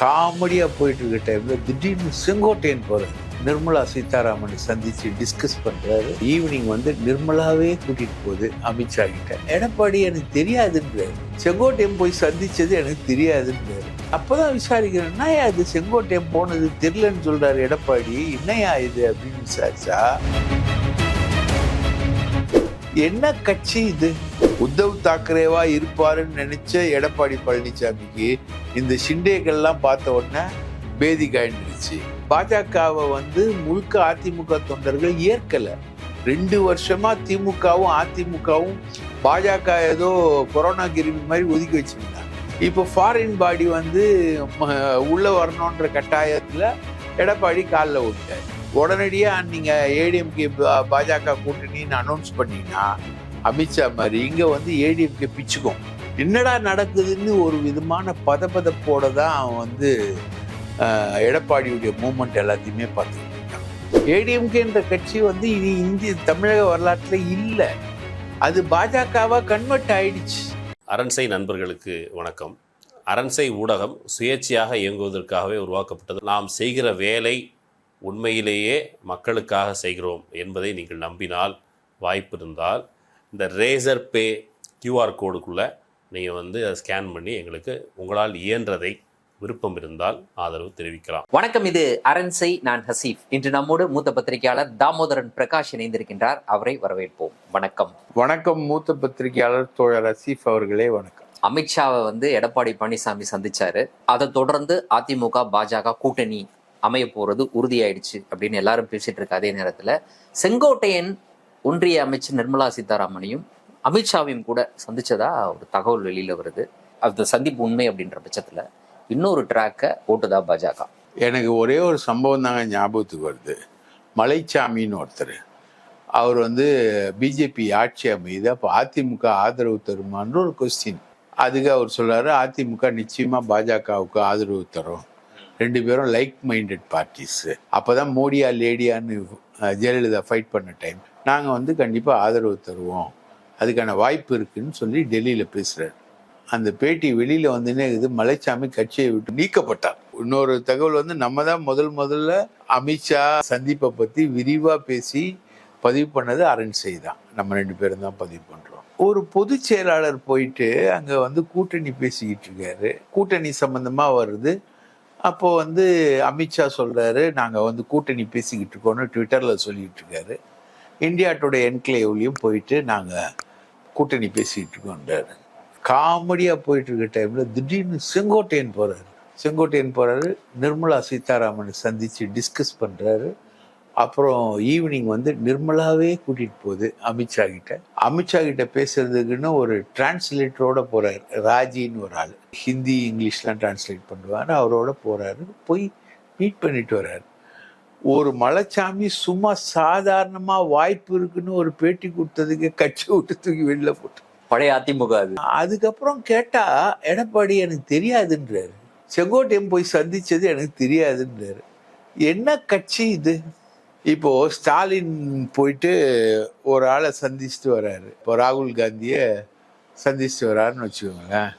காமெடியாக போயிட்டு இருக்க டைம்ல திடீர்னு செங்கோட்டையன் போகிறேன் நிர்மலா சீதாராமனை சந்திச்சு டிஸ்கஸ் பண்றாரு. ஈவினிங் வந்து நிர்மலாவே கூட்டிட்டு போகுது அமித்ஷா கிட்ட. எடப்பாடி எனக்கு தெரியாதுன்றாரு. செங்கோட்டையன் போய் சந்திச்சது எனக்கு தெரியாதுன்றாரு. அப்பதான் விசாரிக்கிறேன் என்னையா இது? செங்கோட்டையன் போனது தெரியலன்னு சொல்றாரு எடப்பாடி. என்னையா இது? அப்படின்னு விசாரிச்சா என்ன கட்சி இது? உத்தவ் தாக்கரேவா இருப்பாருன்னு நினைச்ச எடப்பாடி பழனிசாமிக்கு இந்த ஷிண்டேக்கள்லாம் பார்த்த உடனே பேதி காய்ந்துருச்சு. பாஜகவை வந்து முழுக்க அதிமுக தொண்டர்கள் ஏற்கல. ரெண்டு வருஷமா திமுகவும் அதிமுகவும் பாஜக ஏதோ கொரோனா கிருமி மாதிரி ஒதுக்கி வச்சிருந்தாங்க. இப்போ ஃபாரின் பாடி வந்து ம, உள்ள வரணுன்ற கட்டாயத்துல எடப்பாடி காலில் விட்டார் உடனடியாக நீங்கள் ஏடிஎம்கே பாஜக கூட்டணின்னு அனௌன்ஸ் பண்ணீங்கன்னா அமித்ஷா மாதிரி இங்கே வந்து ஏடிஎம்கே பிச்சுக்கும். என்னடா நடக்குதுன்னு ஒரு விதமான பதப்பதப்போட தான் அவன் வந்து எடப்பாடியுடைய மூமெண்ட் எல்லாத்தையுமே பார்த்துக்கிட்டான் ஏடிஎம்கேன்ற கட்சி வந்து இது இந்திய தமிழக வரலாற்றில் இல்லை. அது பாஜகவா கன்வெர்ட் ஆயிடுச்சு. அரண்சை நண்பர்களுக்கு வணக்கம். அரண்சை ஊடகம் சுயேட்சையாக இயங்குவதற்காகவே உருவாக்கப்பட்டது. நாம் செய்கிற வேலை உண்மையிலேயே மக்களுக்காக செய்கிறோம் என்பதை நீங்கள் நம்பினால் வாய்ப்பு இருந்தால் இந்த ரேசர் பே கியூஆர் கோடுக்குள்ளே நீங்கள் வந்து அதை ஸ்கேன் பண்ணி எங்களுக்கு உங்களால் இயன்றதை விருப்பம் இருந்தால் ஆதரவு தெரிவிக்கலாம். வணக்கம் இது அரண்சை நான் ஹசீஃப் இன்று நம்மோடு மூத்த பத்திரிகையாளர் தாமோதரன் பிரகாஷ் இணைந்திருக்கின்றார். அவரை வரவேற்போம். வணக்கம். வணக்கம் மூத்த பத்திரிகையாளர் தோழர் ரசீஃப் அவர்களே வணக்கம். அமித்ஷாவை வந்து எடப்பாடி பழனிசாமி சந்திச்சாரு. அதை தொடர்ந்து அதிமுக பாஜக கூட்டணி அமைய போறது உறுதியாயிடுச்சு அப்படின்னு எல்லாரும் பேசிட்டு இருக்க அதே நேரத்துல செங்கோட்டையன் ஒன்றிய அமைச்சர் நிர்மலா சீதாராமனையும் அமித்ஷாவையும் கூட சந்திச்சதா ஒரு தகவல் வெளியில வருது. அந்த சந்திப்பு உண்மை அப்படின்ற பட்சத்துல இன்னொரு ட்ராக்கை ஓட்டுதா பாஜக. எனக்கு ஒரே ஒரு சம்பவம் தாங்க ஞாபகத்துக்கு வருது. மலைச்சாமின்னு ஒருத்தர். அவர் வந்து பிஜேபி ஆட்சி அமையுது அப்போ அதிமுக ஆதரவு தருமான்ற ஒரு கொஸ்டின் அதுக்கு அவர் சொல்றாரு அதிமுக நிச்சயமா பாஜகவுக்கு ஆதரவு தரும். ரெண்டு பேரும் லைக் மைண்டட் பார்ட்டிஸ் அப்பதான் மோடியா லேடியான்னு ஜெயலலிதா ஃபைட் பண்ண டைம் நாங்கள் வந்து கண்டிப்பாக ஆதரவு தருவோம். அதுக்கான வாய்ப்பு இருக்குன்னு சொல்லி டெல்லியில் பேசுகிறார் அந்த பேட்டி வெளியில் வந்துன்னே இது மலைச்சாமி கட்சியை விட்டு நீக்கப்பட்டார். இன்னொரு தகவல் வந்து நம்ம தான் முதல் முதல்ல அமித்ஷா சந்திப்பை பற்றி விரிவாக பேசி பதிவு பண்ணது அரண்சை தான். நம்ம ரெண்டு பேரும் தான் பதிவு பண்ணுறோம் ஒரு பொதுச் செயலாளர் போயிட்டு அங்கே வந்து கூட்டணி பேசிக்கிட்டு இருக்காரு. கூட்டணி சம்மந்தமாக வருது. அப்போது வந்து அமித்ஷா சொல்கிறாரு நாங்கள் வந்து கூட்டணி பேசிக்கிட்டு இருக்கோம்னு ட்விட்டரில் சொல்லிகிட்டு இருக்காரு. இந்தியா டுடே என்க்ளேவ்லையும் போயிட்டு நாங்கள் கூட்டணி பேசிக்கிட்டு இருக்கோன்றாரு காமெடியாக போயிட்டு இருக்க திடீர்னு செங்கோட்டையன் போகிறாரு செங்கோட்டையன் போகிறாரு நிர்மலா சீதாராமனை சந்தித்து டிஸ்கஸ் பண்ணுறாரு அப்புறம் ஈவினிங் வந்து நிர்மலாவே கூட்டிகிட்டு போகுது அமித்ஷா கிட்ட. அமித்ஷா கிட்ட பேசுறதுக்குன்னு ஒரு டிரான்ஸ்லேட்டரோட போகிறார் ராஜின்னு ஒரு ஆள். ஹிந்தி இங்கிலீஷ்லாம் டிரான்ஸ்லேட் பண்ணுவார் அவரோட போகிறாரு போய் மீட் பண்ணிட்டு வர்றாரு. ஒரு மலைச்சாமி சும்மா சாதாரணமா வாய்ப்பு இருக்குன்னு ஒரு பேட்டி கொடுத்ததுக்கு கட்சி விட்டு தூக்கி வெளில போட்டு. பழைய அதிமுக அது. அதுக்கப்புறம் கேட்டா எடப்பாடி எனக்கு தெரியாதுன்றாரு. செங்கோட்டையன் போய் சந்திச்சது எனக்கு தெரியாதுன்றாரு. என்ன கட்சி இது? இப்போ ஸ்டாலின் போயிட்டு ஒரு ஆளை சந்திச்சுட்டு வர்றாரு இப்போ ராகுல் காந்தியை சந்திச்சுட்டு வர்றாருன்னு வச்சுக்கோங்களேன்.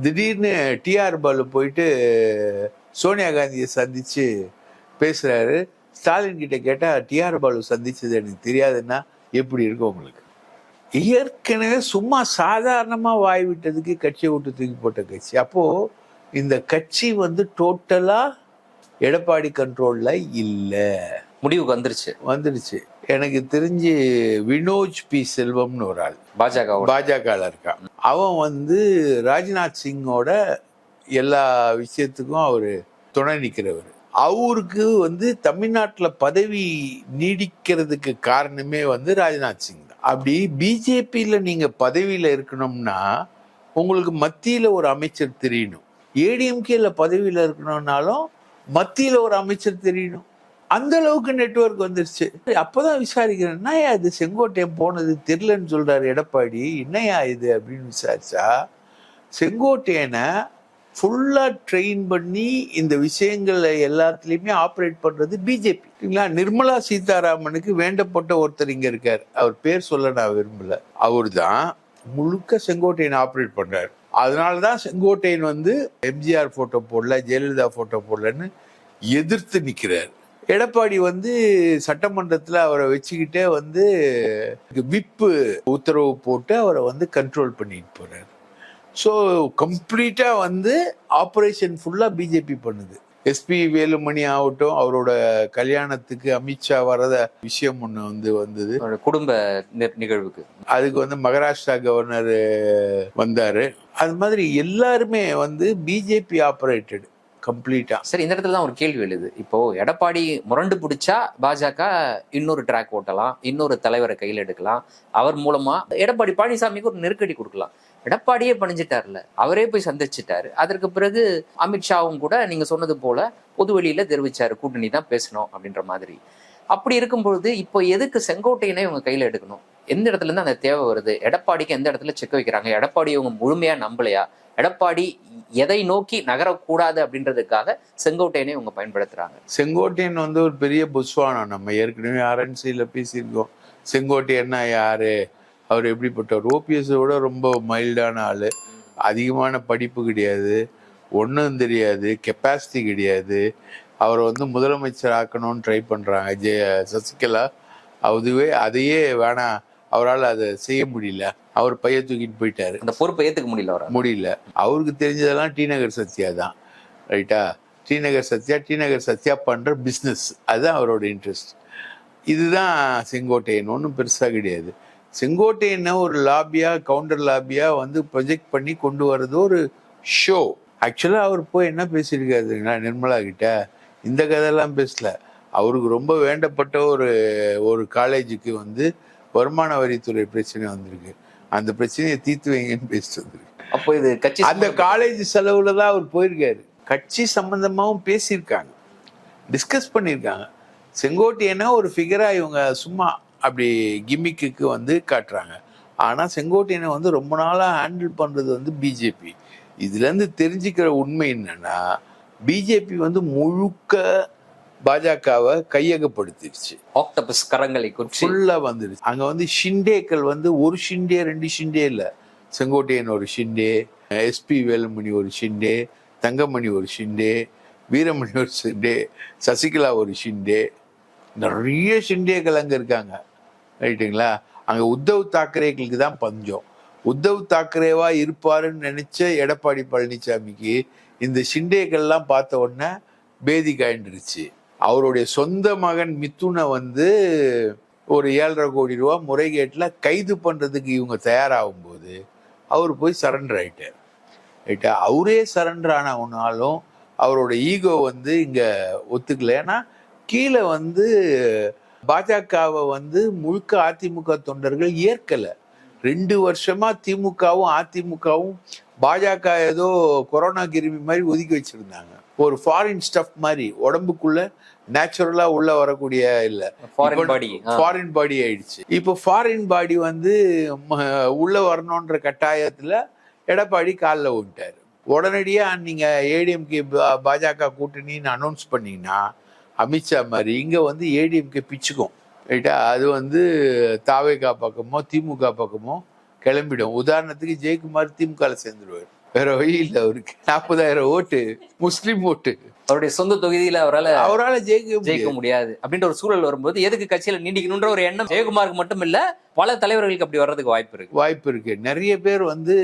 திடீர்னு டிஆர் பாலு போயிட்டு சோனியா காந்தியை சந்திச்சு பேசுறாரு. ஸ்டாலின் கிட்ட கேட்டா டிஆர் பாலு சந்திச்சது எனக்கு தெரியாதுன்னா எப்படி இருக்கும் உங்களுக்கு? ஏற்கனவே சும்மா சாதாரணமா வாய் விட்டதுக்கு கட்சியை விட்டு தூக்கி போட்ட கட்சி. அப்போ இந்த கட்சி வந்து டோட்டலா எடப்பாடி கண்ட்ரோல்ல இல்ல. முடிவுக்கு வந்துருச்சு. வந்துடுச்சு எனக்கு தெரிஞ்சு வினோஜ் பி. செல்வம்னு ஒரு ஆள். பாஜக பாஜகல இருக்கான். அவன் வந்து ராஜ்நாத் சிங்கோட எல்லா விஷயத்துக்கும் அவர் துணை நிற்கிறவர் அவருக்கு வந்து தமிழ்நாட்டில் பதவி நீடிக்கிறதுக்கு காரணமே வந்து ராஜ்நாத் சிங் தான். அப்படி பிஜேபியில் நீங்கள் பதவியில் இருக்கணும்னா உங்களுக்கு மத்தியில் ஒரு அமைச்சர் தெரியணும். ஏடிஎம்கேல பதவியில் இருக்கணும்னாலும் மத்தியில் ஒரு அமைச்சர் தெரியணும். அந்த அளவுக்கு நெட்வொர்க் வந்துருச்சு. அப்போதான் விசாரிக்கிறேன் என்னையா இது? செங்கோட்டையன் போனது தெரிலன்னு சொல்றாரு எடப்பாடி. என்னையா இது? அப்படின்னு விசாரிச்சா செங்கோட்டையனை ஃபுல்லாக ட்ரெயின் பண்ணி இந்த விஷயங்களை எல்லாத்துலேயுமே ஆப்ரேட் பண்ணுறது பிஜேபி சரிங்களா நிர்மலா சீதாராமனுக்கு வேண்டப்பட்ட ஒருத்தர் இங்கே இருக்கார். அவர் பேர் சொல்ல நான் விரும்பல. அவர் தான் முழுக்க செங்கோட்டையன் ஆப்ரேட் பண்றாரு. அதனால தான் செங்கோட்டையன் வந்து எம்ஜிஆர் ஃபோட்டோ போடல ஜெயலலிதா ஃபோட்டோ போடலன்னு எதிர்த்து நிற்கிறார் எடப்பாடி வந்து சட்டமன்றத்தில் அவரை வச்சுக்கிட்டே வந்து விப்பு உத்தரவு போட்டு அவரை வந்து கண்ட்ரோல் பண்ணிட்டு போறாரு. ஸோ கம்ப்ளீட்டாக வந்து ஆப்ரேஷன் ஃபுல்லாக பிஜேபி பண்ணுது. எஸ்பி வேலுமணி ஆகட்டும் அவரோட கல்யாணத்துக்கு அமித்ஷா வரத விஷயம் ஒன்று வந்து வந்தது. குடும்ப நிகழ்வுக்கு. அதுக்கு வந்து மகாராஷ்டிரா கவர்னர் வந்தாரு. அது மாதிரி எல்லாருமே வந்து பிஜேபி ஆப்ரேட்டட் கம்ப்ளீட்டா சரி இந்த இடத்துல தான் ஒரு கேள்வி எழுது. இப்போ எடப்பாடி முரண்டு பிடிச்சா பாஜக இன்னொரு ட்ராக் ஓட்டலாம் இன்னொரு தலைவரை கையில் எடுக்கலாம். அவர் மூலமா எடப்பாடி பழனிசாமிக்கு ஒரு நெருக்கடி கொடுக்கலாம். எடப்பாடியே பணிஞ்சிட்டார்ல. அவரே போய் சந்திச்சிட்டாரு. அதற்கு பிறகு அமித்ஷாவும் கூட நீங்க சொன்னது போல பொது வெளியில தெரிவிச்சாரு. கூட்டணி தான் பேசணும் அப்படின்ற மாதிரி. அப்படி இருக்கும்பொழுது இப்போ எதுக்கு செங்கோட்டையனை இவங்க கையில எடுக்கணும்? எந்த இடத்துல இருந்து அந்த தேவை வருது? எடப்பாடிக்கு எந்த இடத்துல செக் வைக்கிறாங்க? எடப்பாடி இவங்க முழுமையா நம்பலையா? எடப்பாடி எதை நோக்கி நகரக்கூடாது அப்படின்றதுக்காக செங்கோட்டையனை இவங்க பயன்படுத்துறாங்க. செங்கோட்டையன் வந்து ஒரு பெரிய புஷ்வானம். நம்ம ஏற்கனவே ஆர்என்சியில பேசியிருக்கோம். செங்கோட்டையன்னா யாரு? அவர் எப்படிப்பட்டவர்? ஓபிஎஸோட ரொம்ப மைல்டான ஆளு. அதிகமான படிப்பு கிடையாது. ஒன்றும் தெரியாது. கெப்பாசிட்டி கிடையாது. அவரை வந்து முதலமைச்சர் ஆக்கணும்னு ட்ரை பண்ணுறாங்க ஜெய சசிகலா அதுவே அதையே வேணாம் அவரால் அதை செய்ய முடியல. அவர் பைய தூக்கிட்டு போயிட்டாரு. அந்த பொறுப்பை ஏத்துக்க முடியல அவரை முடியல. அவருக்கு தெரிஞ்சதெல்லாம் டி நகர் சத்யா தான். ரைட்டா டி நகர் சத்யா டி நகர் சத்யா பண்ற பிஸ்னஸ் அதுதான் அவரோட இன்ட்ரெஸ்ட் இதுதான் செங்கோட்டையன். ஒன்றும் பெருசாக கிடையாது. செங்கோட்டையனை ஒரு லாபியா கவுண்டர் லாபியா வந்து ப்ரொஜெக்ட் பண்ணி கொண்டு வர்றது ஒரு ஷோ ஆக்சுவலாக அவர் போய் என்ன பேசியிருக்காருங்களா நிர்மலா கிட்ட? இந்த கதையெல்லாம் பேசல. அவருக்கு ரொம்ப வேண்டப்பட்ட ஒரு ஒரு காலேஜுக்கு வந்து வருமான வரித்துறை பிரச்சனை வந்திருக்கு. அந்த பிரச்சனையை தீர்த்து வைங்கன்னு பேசிட்டு வந்திருக்கு. அப்போ இது கட்சி அந்த காலேஜ் செலவுல தான் அவர் போயிருக்காரு. கட்சி சம்பந்தமாவும் பேசியிருக்காங்க. டிஸ்கஸ் பண்ணியிருக்காங்க. செங்கோட்டையனை ஒரு ஃபிகரா இவங்க சும்மா அப்படி கிம்மிக்கு வந்து காட்டுறாங்க. ஆனா செங்கோட்டையனை வந்து ரொம்ப நாளா ஹேண்டில் பண்றது வந்து பிஜேபி இதுல இருந்து தெரிஞ்சுக்கிற உண்மை என்னன்னா பிஜேபி வந்து முழுக்க பாஜகவை கையகப்படுத்திடுச்சு ஆக்டோபஸ் கரங்களை குற்றி ஃபுல்லா வந்துடுச்சு அங்க வந்து ஷிண்டேக்கள் வந்து ஒரு ஷிண்டே ரெண்டு ஷிண்டே இல்ல. செங்கோட்டையன் ஒரு ஷிண்டே எஸ்பி வேலுமணி ஒரு ஷிண்டே தங்கமணி ஒரு ஷிண்டே வீரமணி ஒரு ஷிண்டே சசிகலா ஒரு ஷிண்டே. நிறைய ஷிண்டேக்கள் அங்க இருக்காங்க. ரைட்டுங்களா? அங்கே உத்தவ் தாக்கரேக்களுக்கு தான் பஞ்சம். உத்தவ் தாக்கரேவா இருப்பாருன்னு நினைச்ச எடப்பாடி பழனிசாமிக்கு இந்த ஷிண்டேக்கள்லாம் பார்த்த உடனே பேதி காய்ந்துருச்சு. அவருடைய சொந்த மகன் மித்துனை வந்து ஒரு ஏழரை கோடி ரூபா முறைகேட்டில் கைது பண்ணுறதுக்கு இவங்க தயாராகும் போது அவர் போய் சரண்டர் ஆயிட்டார். ரைட்டா? அவரே சரண்டர் ஆனவனாலும் அவரோட ஈகோ வந்து இங்கே ஒத்துக்கல. ஏன்னா கீழே வந்து பாஜகவை வந்து முழுக்க அதிமுக தொண்டர்கள் ஏற்கலை. ரெண்டு வருஷமா திமுகவும் அதிமுகவும் பாஜக ஏதோ கொரோனா கிருமி மாதிரி ஒதுக்கி வச்சிருந்தாங்க. ஒரு ஃபாரின் ஸ்டஃப் மாதிரி உடம்புக்குள்ள நேச்சுரலா உள்ள வரக்கூடிய இல்ல. ஃபாரின் பாடி ஃபாரின் பாடி ஆயிடுச்சு. இப்போ ஃபாரின் பாடி வந்து உள்ள வரணுன்ற கட்டாயத்துல எடப்பாடி காலில் விட்டாரு. உடனடியா நீங்க ஏடிஎம்கே பாஜக கூட்டணின்னு அனௌன்ஸ் பண்ணீங்கன்னா அமித்ஷா மாதிரி. இங்க வந்து ஏடிஎம்கே பிச்சுக்கும். ரைட்டா? அது வந்து தாவேகா பக்கமோ திமுக பக்கமோ கிளம்பிடும். உதாரணத்துக்கு ஜெயக்குமார் திமுக சேர்ந்துருவார். வேற வழி இல்லை அவருக்கு. நாற்பதாயிரம் ஓட்டு முஸ்லீம் ஓட்டு. அவருடைய சொந்த தொகுதியில அவரால அவரால் ஜெயிக்க ஜெயிக்க முடியாது. அப்படின்ற ஒரு சூழல் வரும்போது எதுக்கு கட்சியில நீடிக்கணும்ன்ற ஒரு எண்ணம் ஜெயக்குமாருக்கு மட்டும் இல்ல பல தலைவர்களுக்கு அப்படி வர்றதுக்கு வாய்ப்பு இருக்கு. வாய்ப்பு இருக்கு. நிறைய பேர் வந்து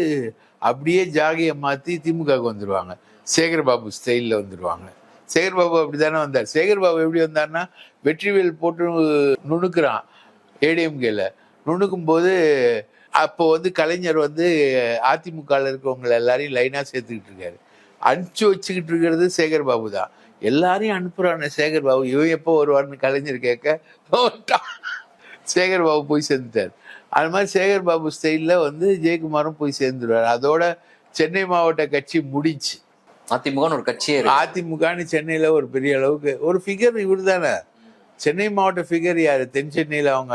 அப்படியே ஜாகியை மாத்தி திமுகவுக்கு வந்துருவாங்க. சேகர் பாபு ஸ்டைல்ல வந்துருவாங்க. சேகர் பாபு அப்படி தானே வந்தார். சேகர் பாபு எப்படி வந்தார்னா வெற்றிவேல் போட்டு நுணுக்கிறான் ஏடிஎம்கேல. நுணுக்கும் போது அப்போ வந்து கலைஞர் வந்து அதிமுகவில் இருக்கவங்க எல்லாரையும் லைனாக சேர்த்துக்கிட்டு இருக்காரு. அனுப்பிச்சு வச்சுக்கிட்டு இருக்கிறது சேகர் பாபு தான். எல்லாரையும் அனுப்புகிறான சேகர் பாபு. இவன் எப்போ வருவார்னு கலைஞர் கேட்க சேகர் பாபு போய் சேர்ந்துட்டார். அது மாதிரி சேகர் பாபு ஸ்டைலில் வந்து ஜெயக்குமாரும் போய் சேர்ந்துருவார். அதோட சென்னை மாவட்ட கட்சி முடிஞ்சு. அதிமுகன்னு ஒரு கட்சியே அதிமுகன்னு சென்னையில ஒரு பெரிய அளவுக்கு ஒரு ஃபிகர் இவர் தானே சென்னை மாவட்ட ஃபிகர் யாரு? தென் சென்னையில அவங்க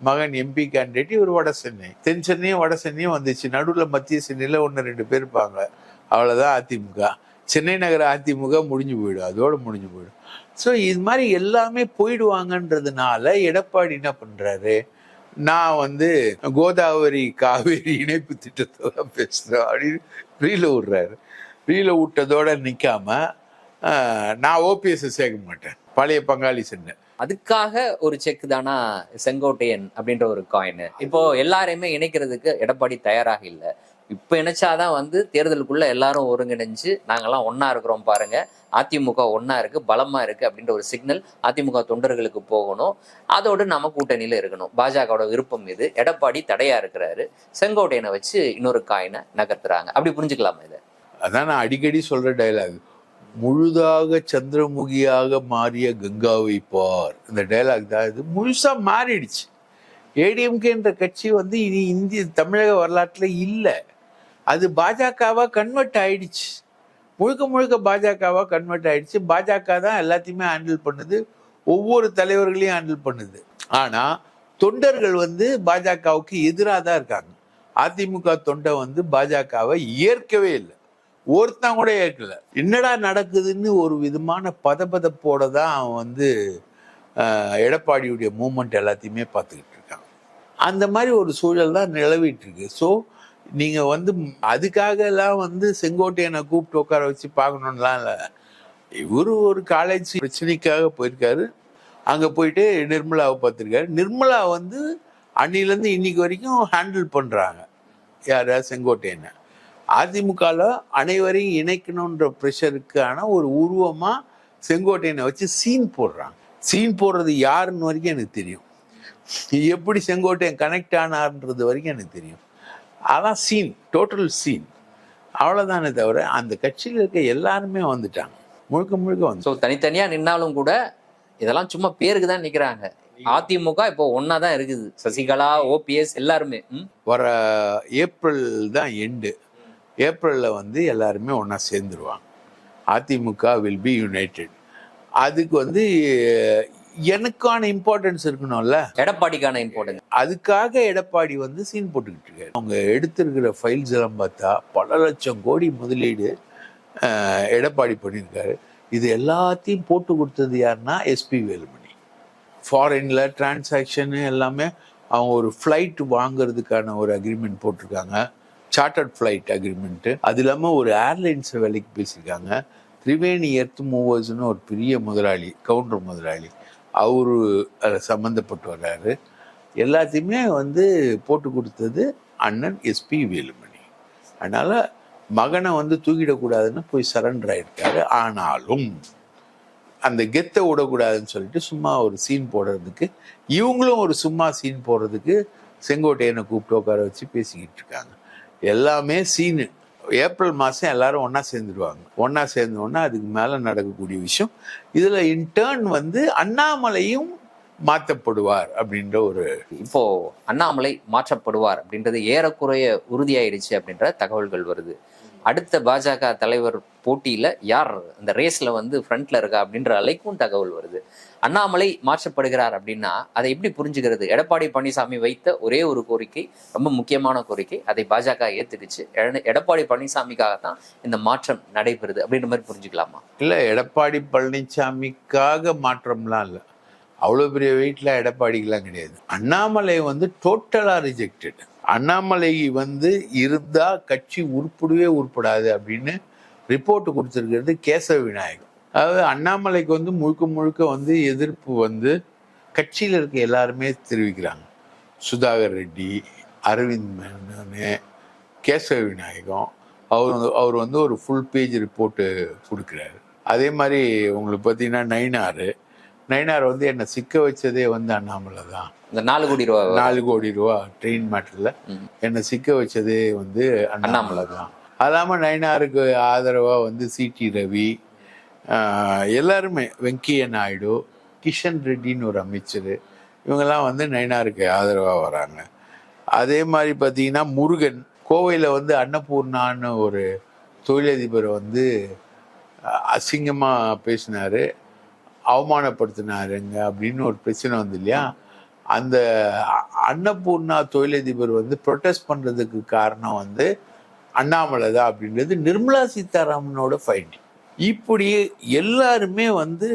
மகன் எம்பி கேண்டிடேட் இவர் வட சென்னை. தென் சென்னையும் வட சென்னையும் வந்துச்சு. நடுவில் மத்திய சென்னையில ஒன்று ரெண்டு பேர் இருப்பாங்க. அவ்வளோதான் அதிமுக. சென்னை நகர அதிமுக முடிஞ்சு போயிடும். அதோட முடிஞ்சு போயிடும். ஸோ இது மாதிரி எல்லாமே போயிடுவாங்கன்றதுனால எடப்பாடி என்ன பண்றாரு? நான் வந்து கோதாவரி காவேரி இணைப்பு திட்டத்தை தான் பேசுகிறேன் அப்படின்னு ரீல விடுறாரு. ரீல விட்டதோட நிற்காம நான் ஓபிஎஸ் சேர்க்க மாட்டேன். பழைய பங்காளி சென்னை அதுக்காக ஒரு செக் தானா செங்கோட்டையன் அப்படின்ற ஒரு காயின் இப்போ எல்லாரையுமே இணைக்கிறதுக்கு எடப்பாடி தயாராக இல்லை. இப்போ இணைச்சாதான் வந்து தேர்தலுக்குள்ள எல்லாரும் ஒருங்கிணைஞ்சு நாங்கெல்லாம் ஒன்றா இருக்கிறோம் பாருங்க. அதிமுக ஒன்றா இருக்கு பலமா இருக்கு அப்படின்ற ஒரு சிக்னல் அதிமுக தொண்டர்களுக்கு போகணும். அதோடு நம்ம கூட்டணியில இருக்கணும். பாஜகவோட விருப்பம் இது. எடப்பாடி தடையா இருக்கிறாரு. செங்கோட்டையனை வச்சு இன்னொரு காயினை நகர்த்துறாங்க. அப்படி புரிஞ்சுக்கலாமா இதை? அதான் நான் அடிக்கடி சொல்ற டயலாக் முழுதாக சந்திரமுகியாக மாறிய கங்காவை பார். இந்த டயலாக் தான் இது. முழுசா மாறிடுச்சு. ஏடிஎம்கேன்ற கட்சி வந்து இனி இந்திய தமிழக வரலாற்றில் இல்லை. அது பாஜகவா கன்வெர்ட் ஆயிடுச்சு. முழுக்க முழுக்க பாஜகவா கன்வெர்ட் ஆயிடுச்சு. பாஜக தான் எல்லாத்தையுமே ஹேண்டில் பண்ணுது. ஒவ்வொரு தலைவர்களையும் ஹேண்டில் பண்ணுது. ஆனா தொண்டர்கள் வந்து பாஜகவுக்கு எதிராக தான் இருக்காங்க. அதிமுக தொண்டை வந்து பாஜகவை ஏற்கவே இல்லை. ஒருத்தன் கூட ஏற்கல. என்னடா நடக்குதுன்னு ஒரு விதமான பதபதப்போட தான் அவன் வந்து எடப்பாடியுடைய மூமெண்ட் எல்லாத்தையுமே பார்த்துக்கிட்டு இருக்கான். அந்த மாதிரி ஒரு சூழல் தான் நிலவிட்டு இருக்கு. ஸோ நீங்கள் வந்து அதுக்காக எல்லாம் வந்து செங்கோட்டையனை கூப்பிட்டு உட்கார வச்சு பார்க்கணும்லாம் இல்லை. இவரு ஒரு காலேஜ் பிரச்சனைக்காக போயிருக்காரு. அங்கே போயிட்டு நிர்மலாவை பார்த்துருக்காரு. நிர்மலா வந்து அன்னிலேருந்து இன்னைக்கு வரைக்கும் ஹேண்டில் பண்ணுறாங்க யார? செங்கோட்டையனை. அதிமுகவில் அனைவரையும் இணைக்கணுன்ற ப்ரெஷருக்கான ஒரு உருவமா செங்கோட்டையனை வச்சு சீன் போடுறாங்க. சீன் போடுறது யாருன்னு வரைக்கும் எனக்கு தெரியும். எப்படி செங்கோட்டையன் கனெக்ட் ஆனார்ன்றது வரைக்கும் எனக்கு தெரியும். அதான் சீன் டோட்டல் சீன் அவ்வளோதானே தவிர அந்த கட்சியில் இருக்க எல்லாருமே வந்துட்டாங்க. முழுக்க முழுக்க வந்து ஸோ தனித்தனியா நின்னாலும் கூட இதெல்லாம் சும்மா பேருக்கு தான் நிக்கிறாங்க அதிமுக இப்போ ஒன்னா தான் இருக்குது. சசிகலா ஓபிஎஸ் எல்லாருமே? வர ஏப்ரல் தான் எண்டு ஏப்ரலில் வந்து எல்லாருமே ஒன்றா சேர்ந்துருவாங்க. அதிமுக வில் பி யுனைடெட் அதுக்கு வந்து எனக்கான இம்பார்ட்டன்ஸ் இருக்கணும்ல? எடப்பாடிக்கான இம்பார்ட்டன்ஸ் அதுக்காக எடப்பாடி வந்து சீன் போட்டுக்கிட்டு இருக்காரு. அவங்க எடுத்திருக்கிற ஃபைல்ஸ் எல்லாம் பார்த்தா பல லட்சம் கோடி முதலீடு எடப்பாடி பண்ணியிருக்காரு. இது எல்லாத்தையும் போட்டு கொடுத்தது யாருன்னா எஸ்பி வேலுமணி. ஃபாரின்ல டிரான்சாக்ஷனு எல்லாமே அவங்க ஒரு ஃப்ளைட் வாங்குறதுக்கான ஒரு அக்ரிமெண்ட் போட்டிருக்காங்க. சார்ட்டர்ட் ஃப்ளைட் அக்ரிமெண்ட்டு அது இல்லாமல் ஒரு ஏர்லைன்ஸ் வேலைக்கு பேசியிருக்காங்க. திரிவேணி எர்த் மூவர்ஸ்னு ஒரு பெரிய முதலாளி கவுண்டர் முதலாளி. அவர் அதில் சம்மந்தப்பட்டு வர்றாரு. எல்லாத்தையுமே வந்து போட்டு கொடுத்தது அண்ணன் எஸ்பி வேலுமணி. அதனால் மகனை வந்து தூக்கிடக்கூடாதுன்னு போய் சரண்டர் ஆயிருக்காரு. ஆனாலும் அந்த கெத்தை விடக்கூடாதுன்னு சொல்லிட்டு சும்மா ஒரு சீன் போடுறதுக்கு இவங்களும் ஒரு சும்மா சீன் போடுறதுக்கு செங்கோட்டையனை கூப்பிட்டு உட்கார வச்சு பேசிக்கிட்டு இருக்காங்க. எல்லாமே சீனு. ஏப்ரல் மாதம் எல்லாரும் ஒன்றா சேர்ந்துடுவாங்க ஒன்றா சேர்ந்தோன்னா அதுக்கு மேலே நடக்கக்கூடிய விஷயம். இதில் இன்டர்ன் வந்து அண்ணாமலையும் மாற்றப்படுவார் அப்படின்ற ஒரு இப்போ அண்ணாமலை மாற்றப்படுவார் அப்படின்றது ஏறக்குறைய உறுதியாயிடுச்சு அப்படின்ற தகவல்கள் வருது. அடுத்த பாஜக தலைவர் போட்டியில யார் அந்த ரேஸ்ல வந்து ஃப்ரண்ட்ல இருக்கா அப்படின்ற அலைக்கும் தகவல் வருது. அண்ணாமலை மாற்றப்படுகிறார் அப்படின்னா அதை எப்படி புரிஞ்சுக்கிறது? எடப்பாடி பழனிசாமி வைத்த ஒரே ஒரு கோரிக்கை ரொம்ப முக்கியமான கோரிக்கை அதை பாஜக ஏத்துக்குச்சு. எடப்பாடி பழனிசாமிக்காக தான் இந்த மாற்றம் நடைபெறுது அப்படின்ற மாதிரி புரிஞ்சுக்கலாமா? இல்லை எடப்பாடி பழனிசாமிக்காக மாற்றம்லாம் இல்லை. அவ்வளோ பெரிய வீட்டில் எடப்பாடிக்கெல்லாம் கிடையாது. அண்ணாமலை வந்து டோட்டலாக ரிஜெக்டட் அண்ணாமலை வந்து இருந்தால் கட்சி உருப்படவே உருப்படாது அப்படின்னு ரிப்போர்ட் கொடுத்துருக்கிறது கேசவ விநாயகம் அதாவது அண்ணாமலைக்கு வந்து முழுக்க முழுக்க வந்து எதிர்ப்பு வந்து கட்சியில் இருக்க எல்லாருமே தெரிவிக்கிறாங்க. சுதாகர் ரெட்டி அரவிந்த் மேனனு கேசவ விநாயகம் அவர் வந்து- அவர் வந்து ஒரு ஃபுல் பேஜ் ரிப்போர்ட்டு கொடுக்குறாரு. அதே மாதிரி உங்களுக்கு பார்த்தீங்கன்னா நைனார் நைனார் வந்து என்னை சிக்க வச்சதே வந்து அண்ணாமலை தான். இந்த நாலு கோடி ரூபா நாலு கோடி ரூபா ட்ரெயின் மேட்டரில். என்னை சிக்க வச்சதே வந்து அண்ணாமலை தான். அது இல்லாமல் நைனாருக்கு ஆதரவாக வந்து சிடி ரவி எல்லாருமே வெங்கையா நாயுடு கிஷன் ரெட்டின்னு ஒரு அமைச்சர் இவங்கெல்லாம் வந்து நைனாருக்கு ஆதரவாக வராங்க. அதே மாதிரி பார்த்தீங்கன்னா முருகன் கோவையில் வந்து அன்னபூர்ணான்னு ஒரு தொழிலதிபரை வந்து அசிங்கமாக பேசினாரு. அவமானப்படுத்தினாருங்க அப்படின்னு ஒரு பிரச்சனை வந்து இல்லையா? அந்த அன்னபூர்ணா தொழிலதிபர் வந்து ப்ரொட்டஸ்ட் பண்றதுக்கு காரணம் வந்து அண்ணாமலை தான் அப்படின்றது நிர்மலா சீதாராமனோட ஃபைண்டிங் இப்படி எல்லாருமே வந்து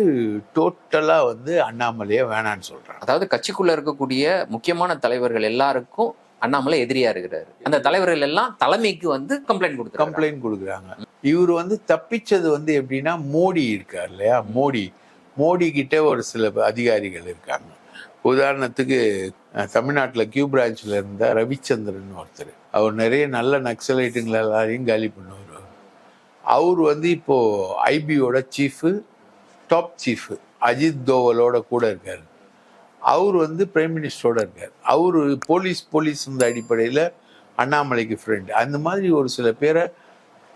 டோட்டலா வந்து அண்ணாமலையை வேணான்னு சொல்றாங்க. அதாவது கட்சிக்குள்ள இருக்கக்கூடிய முக்கியமான தலைவர்கள் எல்லாருக்கும் அண்ணாமலை எதிரியா இருக்கிறாரு. அந்த தலைவர்கள் எல்லாம் தலைமைக்கு வந்து கம்ப்ளைண்ட் கொடுத்துருக்காங்க. கம்ப்ளைண்ட் கொடுக்குறாங்க. இவர் வந்து தப்பிச்சது வந்து எப்படின்னா மோடி இருக்கார் இல்லையா? மோடி. மோடி ஒரு சில அதிகாரிகள் இருக்காங்க. உதாரணத்துக்கு தமிழ்நாட்டில் கியூ பிரான்ச்சில் இருந்த ரவிச்சந்திரன் ஒருத்தர். அவர் நிறைய நல்ல நக்சலைட்டுங்களை எல்லாரையும் காலி பண்ணுவார் அவர். வந்து இப்போது ஐபியோட சீஃபு டாப் சீஃபு அஜித் தோவலோட கூட இருக்கார். அவர் வந்து பிரைம் மினிஸ்டரோட இருக்கார். அவர் போலீஸ் போலீஸ் இந்த அடிப்படையில் அண்ணாமலைக்கு ஃப்ரெண்டு அந்த மாதிரி ஒரு சில பேரை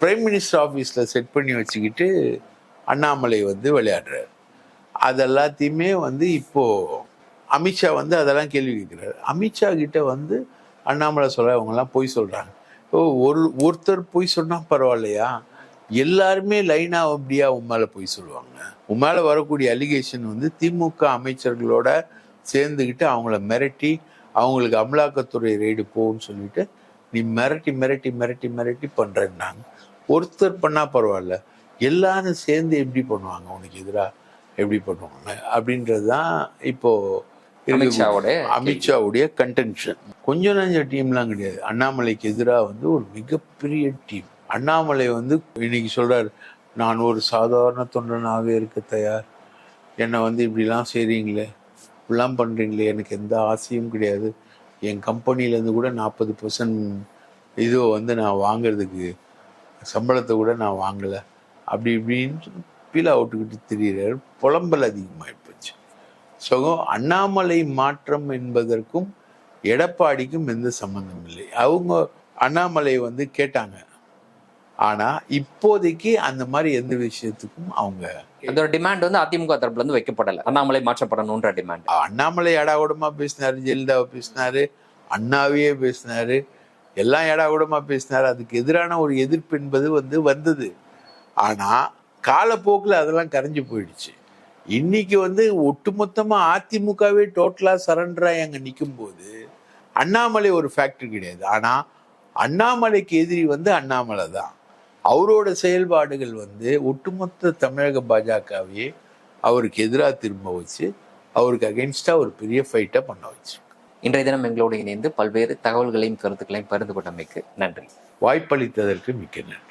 பிரைம் மினிஸ்டர் ஆஃபீஸில் செட் பண்ணி வச்சுக்கிட்டு அண்ணாமலை வந்து விளையாடுறாரு. அதெல்லாத்தையுமே வந்து இப்போது அமித்ஷா வந்து அதெல்லாம் கேள்வி கேட்குறாரு. அமித்ஷா கிட்ட வந்து அண்ணாமலை சொல்ற அவங்கெல்லாம் பொய் சொல்கிறாங்க ஓ ஒரு ஒருத்தர் பொய் சொன்னால் பரவாயில்லையா? எல்லாருமே லைனாக அப்படியா உன் பொய் சொல்லுவாங்க? உன் வரக்கூடிய அலிகேஷன் வந்து திமுக அமைச்சர்களோட சேர்ந்துக்கிட்டு அவங்கள மிரட்டி அவங்களுக்கு அமலாக்கத்துறை ரெய்டு போகும்னு சொல்லிட்டு நீ மிரட்டி மிரட்டி மிரட்டி மிரட்டி பண்ணுறேன்னாங்க ஒருத்தர் பண்ணால் பரவாயில்ல. எல்லாரும் சேர்ந்து எப்படி பண்ணுவாங்க? உனக்கு எதிராக எப்படி பண்ணுவாங்க? அப்படின்றது தான் இப்போ இருக்கு. அமித்ஷாவோட அமித்ஷாவுடைய கன்டென்ஷன் கொஞ்சம் நஞ்ச டீம்லாம் கிடையாது. அண்ணாமலைக்கு எதிராக வந்து ஒரு மிகப்பெரிய டீம் அண்ணாமலை வந்து இன்னைக்கு சொல்றாரு நான் ஒரு சாதாரண தொண்டனாக இருக்க தயார். என்னை வந்து இப்படிலாம் செய்றீங்களே? இப்படிலாம் பண்றீங்களே? எனக்கு எந்த ஆசையும் கிடையாது. என் கம்பெனிலேருந்து கூட நாற்பது பர்சன்ட் இது வந்து நான் வாங்குறதுக்கு சம்பளத்தை கூட நான் வாங்கலை. அப்படி இப்படின்னு பீலா விட்டுக்கிட்டு திரியிறாரு புலம்பல் அதிகமாகி போச்சு ஸோ அண்ணாமலை மாற்றம் என்பதற்கும் எடப்பாடிக்கும் எந்த சம்பந்தம் இல்லை. அவங்க அண்ணாமலை வந்து கேட்டாங்க. ஆனா இப்போதைக்கு அந்த மாதிரி எந்த விஷயத்துக்கும் அவங்க அந்த டிமாண்ட் வந்து அதிமுக தரப்புல இருந்து வைக்கப்படல. அண்ணாமலை மாற்றப்படணும்ன்ற டிமாண்ட் அண்ணாமலை ஏடாகூடமா பேசினாரு ஜெயலலிதாவை பேசினாரு அண்ணாவையே பேசினாரு எல்லாம் ஏடாகூடமா பேசினாரு. அதுக்கு எதிரான ஒரு எதிர்ப்பு என்பது வந்து வந்தது. ஆனா காலப்போக்கில் அதெல்லாம் கரைஞ்சு போயிடுச்சு. இன்னைக்கு வந்து ஒட்டுமொத்தமா அதிமுகவே டோட்டலா சரண்டரா அங்க நிற்கும் போது அண்ணாமலை ஒரு ஃபேக்டர் கிடையாது. ஆனா அண்ணாமலைக்கு எதிரி வந்து அண்ணாமலை தான். அவரோட செயல்பாடுகள் வந்து ஒட்டுமொத்த தமிழக பாஜகவையே அவருக்கு எதிராக திரும்ப வச்சு அவருக்கு அகென்ஸ்டா ஒரு பெரிய ஃபைட்டை பண்ண வச்சு இன்றைய தினம் எங்களோடு இணைந்து பல்வேறு தகவல்களையும் கருத்துக்களையும் பகிர்ந்து கொண்டமைக்கு நன்றி. வாய்ப்பளித்ததற்கு மிக்க நன்றி.